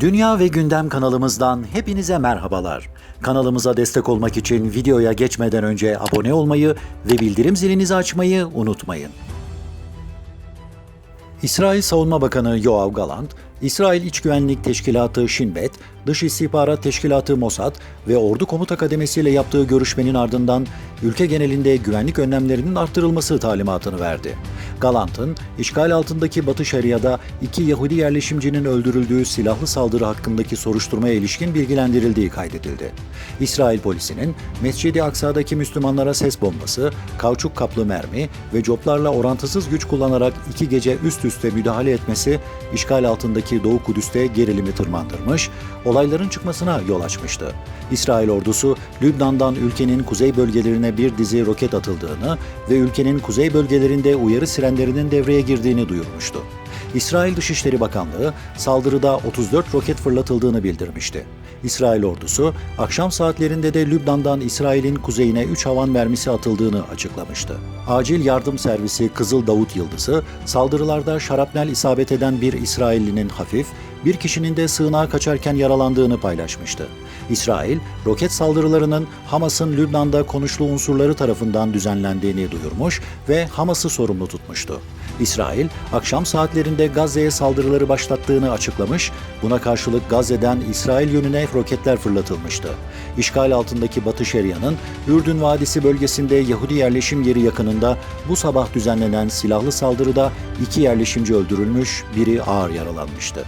Dünya ve Gündem kanalımızdan hepinize merhabalar. Kanalımıza destek olmak için videoya geçmeden önce abone olmayı ve bildirim zilinizi açmayı unutmayın. İsrail Savunma Bakanı Yoav Galant, İsrail İç Güvenlik Teşkilatı Shin Bet, Dış İstihbarat Teşkilatı Mossad ve Ordu Komuta Kademesi ile yaptığı görüşmenin ardından ülke genelinde güvenlik önlemlerinin arttırılması talimatını verdi. Galant'ın işgal altındaki Batı Şeria'da iki Yahudi yerleşimcinin öldürüldüğü silahlı saldırı hakkındaki soruşturmaya ilişkin bilgilendirildiği kaydedildi. İsrail polisinin Mescid-i Aksa'daki Müslümanlara ses bombası, kauçuk kaplı mermi ve coplarla orantısız güç kullanarak iki gece üst üste müdahale etmesi işgal altındaki Doğu Kudüs'te gerilimi tırmandırmış, olayların çıkmasına yol açmıştı. İsrail ordusu Lübnan'dan ülkenin kuzey bölgelerine bir dizi roket atıldığını ve ülkenin kuzey bölgelerinde uyarı sirenlerinin devreye girdiğini duyurmuştu. İsrail Dışişleri Bakanlığı saldırıda 34 roket fırlatıldığını bildirmişti. İsrail ordusu akşam saatlerinde de Lübnan'dan İsrail'in kuzeyine 3 havan mermisi atıldığını açıklamıştı. Acil yardım servisi Kızıl Davut Yıldızı saldırılarda şarapnel isabet eden bir İsraillinin hafif, bir kişinin de sığınağa kaçarken yaralandığını paylaşmıştı. İsrail, roket saldırılarının Hamas'ın Lübnan'da konuşlu unsurları tarafından düzenlendiğini duyurmuş ve Hamas'ı sorumlu tutmuştu. İsrail, akşam saatlerinde Gazze'ye saldırıları başlattığını açıklamış, buna karşılık Gazze'den İsrail yönüne roketler fırlatılmıştı. İşgal altındaki Batı Şeria'nın Ürdün Vadisi bölgesinde Yahudi yerleşim yeri yakınında bu sabah düzenlenen silahlı saldırıda iki yerleşimci öldürülmüş, biri ağır yaralanmıştı.